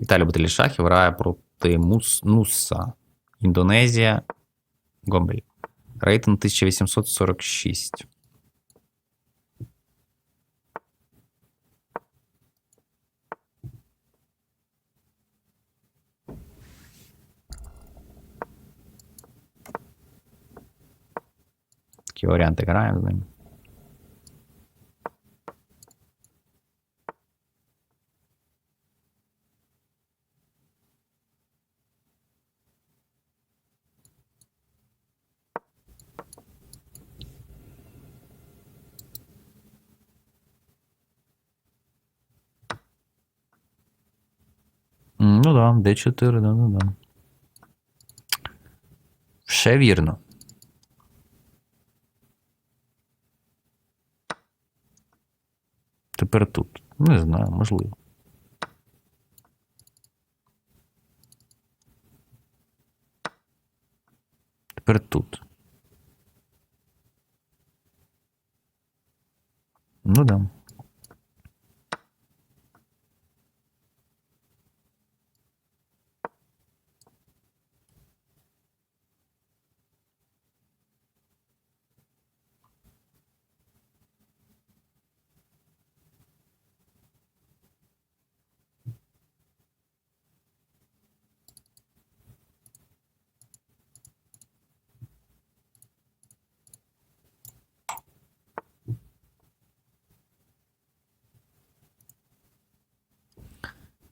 Віталій Баталій Шахів грає проти Мус... Нуса. Індонезія. Гомбель. Рейтинг 1846. Такі варіанти граємо з ним. Ну да, D4, да, да, да. Все вірно. Тепер тут. Не знаю, можливо. Тепер тут. Ну да.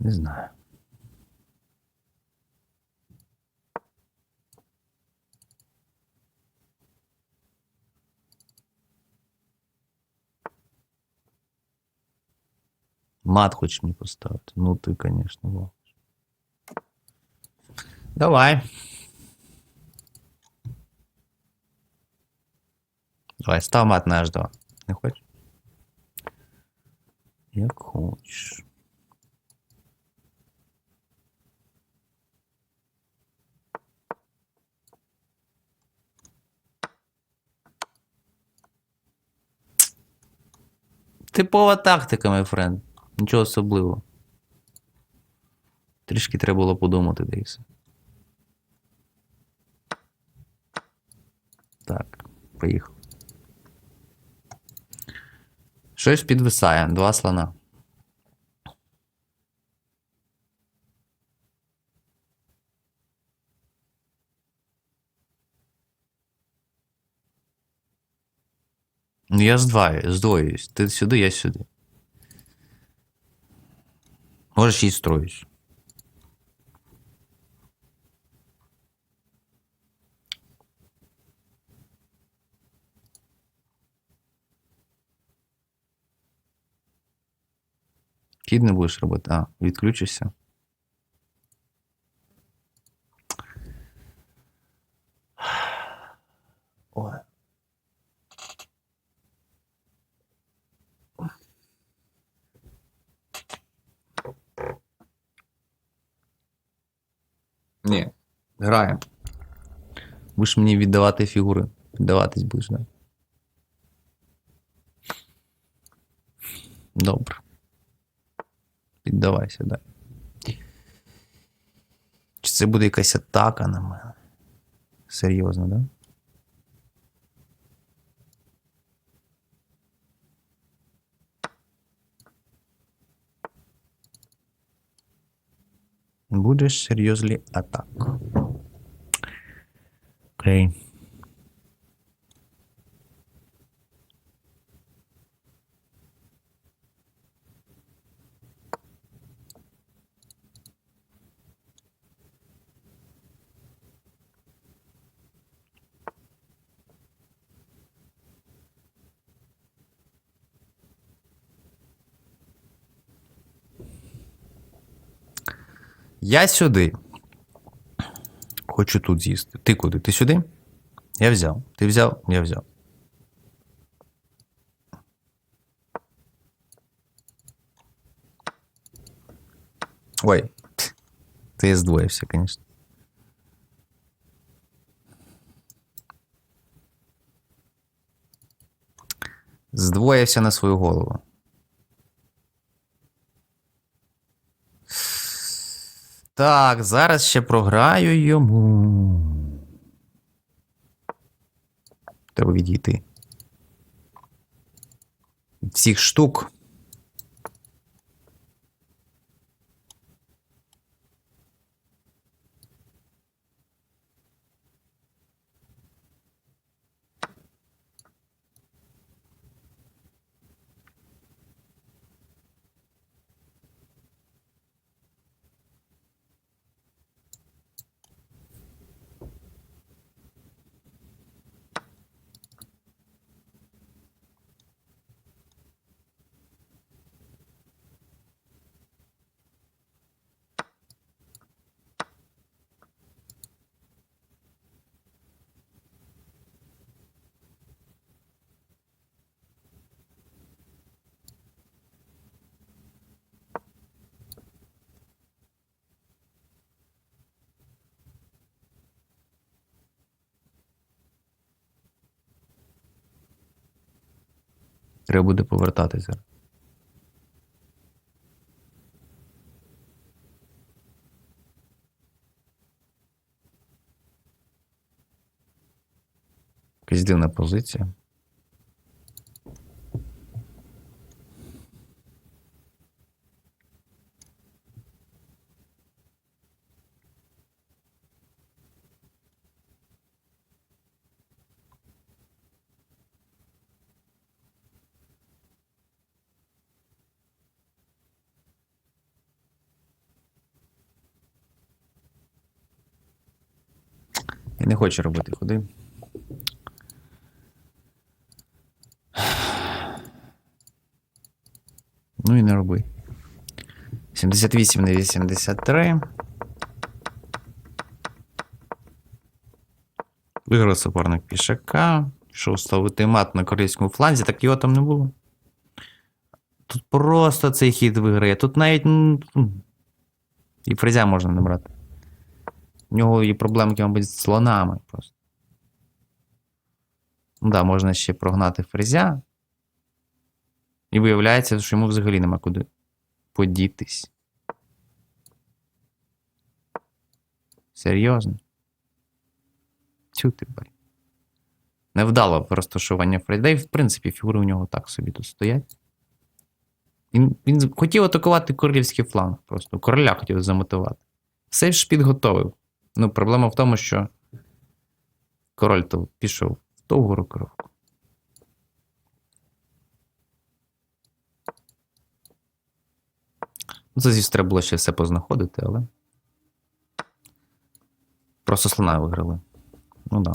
Не знаю. Мат хочеш мені поставити? Ну ти, звісно, ловиш. Давай. Давай, став мат на H2. Не хочеш? Як хочеш. Типова тактика, мій френд. Нічого особливого. Трішки треба було подумати десь. Так, поїхав. Щось підвисає. Два слона. Ну, я здваю, здвоююсь. Ти сюди, я сюди. Можеш і строюсь. Кід не будеш робити. А, відключишся. Ой. Ні, граємо. Будеш мені віддавати фігури. Віддаватись будеш, да? Добре. Піддавайся, да. Чи це буде якась атака на мене? Серйозно, да? Будеш серйозний атак. Окей. Я сюди. Хочу тут з'їсти. Ти куди? Ти сюди? Я взяв. Ти взяв? Я взяв. Ой. Ти здвоївся, звісно. Здвоївся на свою голову. Так, зараз ще програю йому. Треба відійти. Від Всіх штук. Треба буде повертатися. Якась дивна позиція. Хочу робити ходи. Ну і не роби. 78 на 83. Виграв суперник пішака. Пішов ставити мат на корейському фланзі, так його там не було. Тут просто цей хід виграє. Тут навіть. І фрезя можна не брати. У нього є проблемки, мабуть, з слонами просто. Ну да, можна ще прогнати фрезя. І виявляється, що йому взагалі нема куди подітись. Серйозно? Цю ти блін. Невдало розташування фрезя. І, в принципі, фігури у нього так собі тут стоять. Він, він хотів атакувати королівський фланг просто. Короля хотів замотивувати. Все ж підготовив. Ну, проблема в тому, що король то пішов в довгу рокировку. Ну, Це, звісно, треба було ще все познаходити, але. Просто слона виграли. Ну да.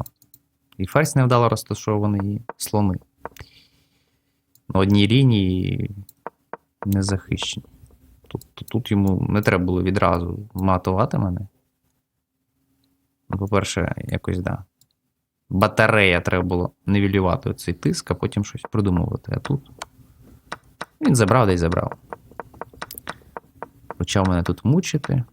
І ферзь невдало розташований, і слони. На одній лінії не захищені. Тут, тут, тут йому не треба було відразу матувати мене. По-перше, якось, да. Батарея треба було нивелювати цей тиск, а потім щось придумувати. А тут. Він забрав, десь забрав. Почав мене тут мучити.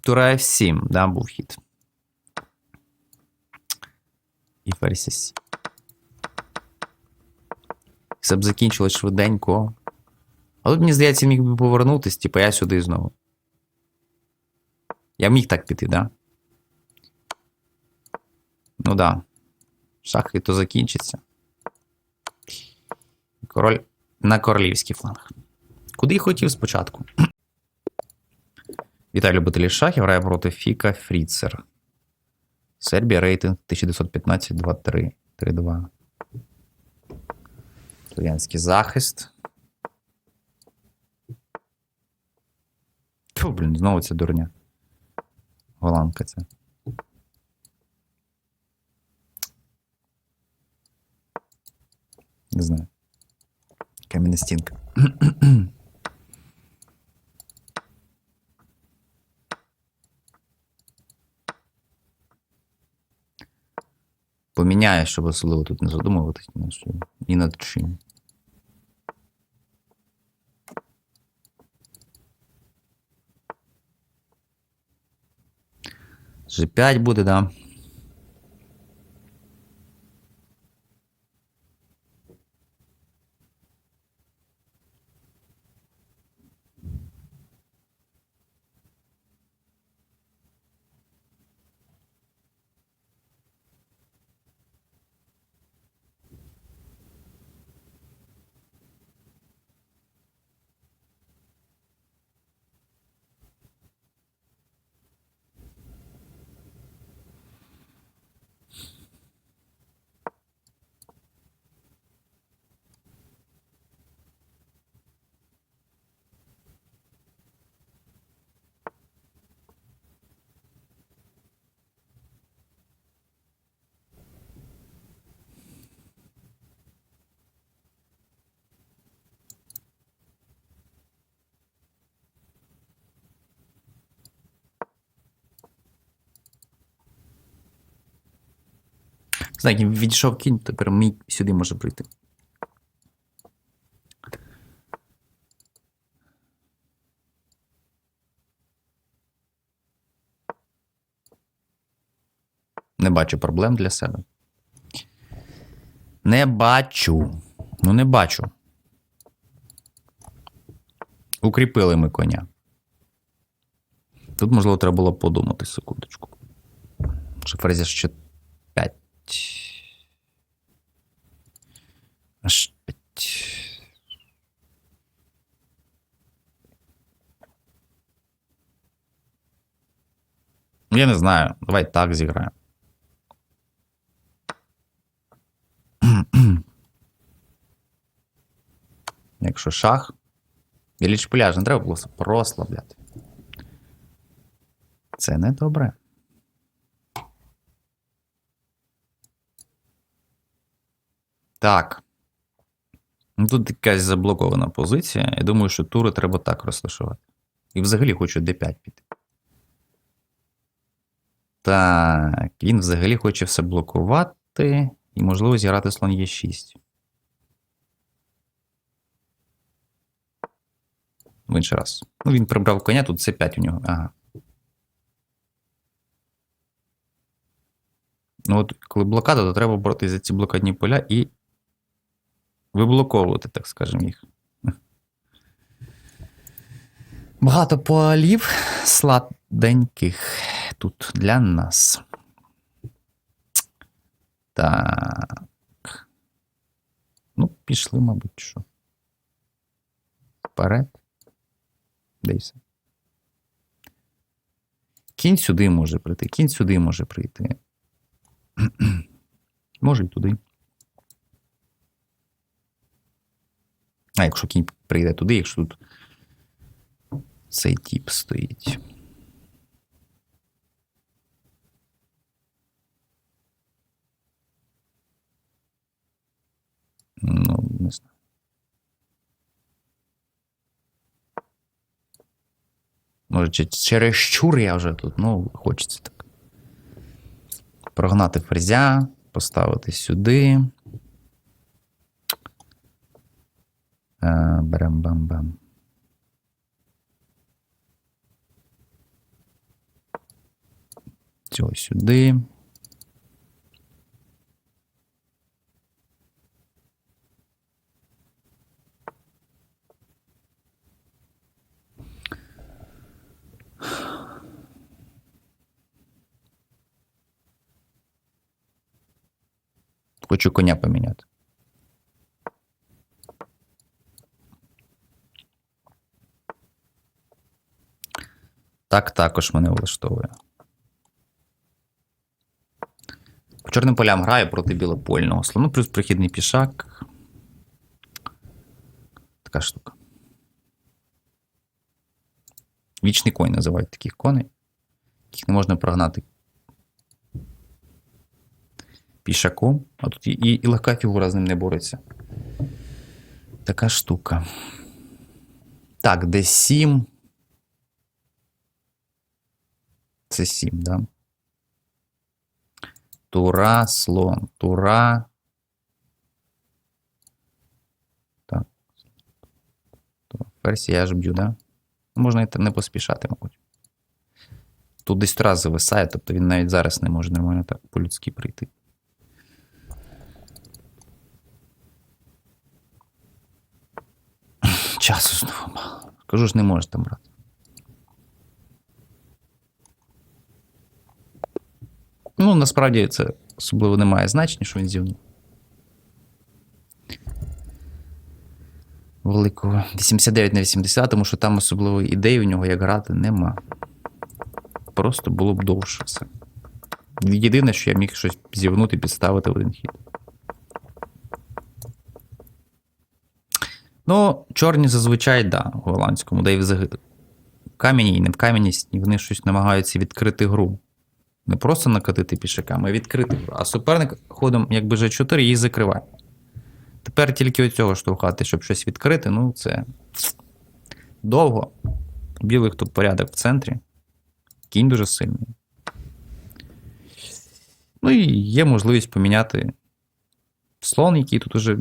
Тура F7, да, був хід. І ферзь С7. Все б закінчилось швиденько. А тут, мені здається, міг би повернутись, типу, я сюди знову. Я міг так піти, да? Ну да. Шахи то закінчиться. Король на королівський фланг. Куди хотів спочатку. Вітаю любителі шахів, грає проти Фіка Фріцер. Сербія рейтинг 1915 2-3. 3-2. Слов'янський захист. Фу, блін, знову ця дурня. Голландка ця. Не знаю. Кам'яна стінка. Поміняю, щоб особливо тут не задумуватись ні над чим- ні над чим. G5 буде, да. Знаю, як відійшов кінь, тепер мій сюди може прийти. Не бачу проблем для себе. Не бачу. Ну, не бачу. Укріпили ми коня. Тут, можливо, треба було подумати секундочку. Що ферзя ще 5. Аж 5. Я не знаю. Давай так зіграємо. Якщо шах. Білі шпиляж, не треба було прослабляти. Це не добре. Так. Ну, Тут якась заблокована позиція. Я думаю, що тури треба так розташувати. І взагалі хочу d5 піти. Так, він взагалі хоче все блокувати і, можливо, зіграти слон Е6. В інший раз. Ну, він прибрав коня, тут це 5 у нього. Ага. Ну, от коли блокада, то треба боротися за ці блокадні поля і виблоковувати, так скажемо, їх. Багато полів сладеньких тут для нас. Так. Ну, пішли, мабуть, що. Вперед. Десь. Кінь сюди може прийти, кінь сюди може прийти. може й туди. А якщо кінь прийде туди, якщо тут цей тип стоїть. Ну, не знаю. Може, через щур я вже тут, ну, хочеться так. Прогнати ферзя, поставити сюди. Е, Берем бам-бам. Цього сюди. Хочу коня поміняти. Так також мене влаштовує. По чорним полям граю проти білопольного слону, плюс прихідний пішак. Така штука. Вічний конь називають таких коней, яких не можна прогнати пішаком, а тут і, і, і легка фігура з ним не бореться. Така штука. Так, де 7. Це 7, да? Тура, слон, тура. Так. Ферзь я ж б'ю, да? Можна і не поспішати, мабуть. Тут десь тура зависає, тобто він навіть зараз не може нормально так по-людськи прийти. Часу знову мало. Кажу ж, не можеш там брати. Ну, насправді це особливо не має значення, що він зівнув. Великого 89 на 80, тому що там особливої ідеї у нього як грати нема. Просто було б довше все. Єдине, що я міг щось зівнути, підставити в один хід. Ну, чорні зазвичай, да, в голландському, де і взагалі в кам'яні і не в кам'яністі, вони щось намагаються відкрити гру. Не просто накатити пішаками, а відкрити. А суперник ходом, якби G4, її закриває. Тепер тільки від цього штовхати, щоб щось відкрити, ну це довго. Білих тут порядок в центрі. Кінь дуже сильний. Ну і є можливість поміняти слон, який тут уже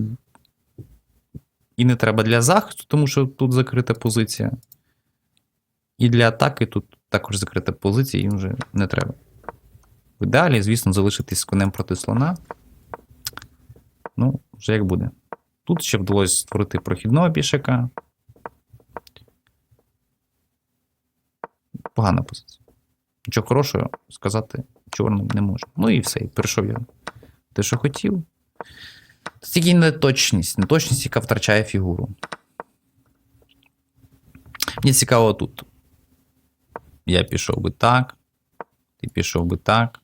і не треба для захисту, тому що тут закрита позиція. І для атаки тут також закрита позиція, їм вже не треба. В ідеалі, звісно, залишитись з конем проти слона. Ну, вже як буде. Тут ще вдалося створити прохідного пішака. Погана позиція. Нічого хорошого сказати чорним не можна. Ну і все, і перейшов я те, що хотів. Це тільки неточність, неточність, яка втрачає фігуру. Мені цікаво тут. Я пішов би так. Ти пішов би так.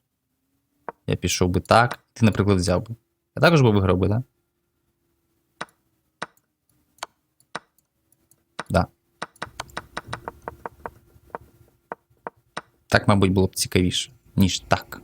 Я пішов би так. Ти, наприклад, взяв би. Я також би виграв би, так? Да? Так, мабуть, було б цікавіше, ніж так.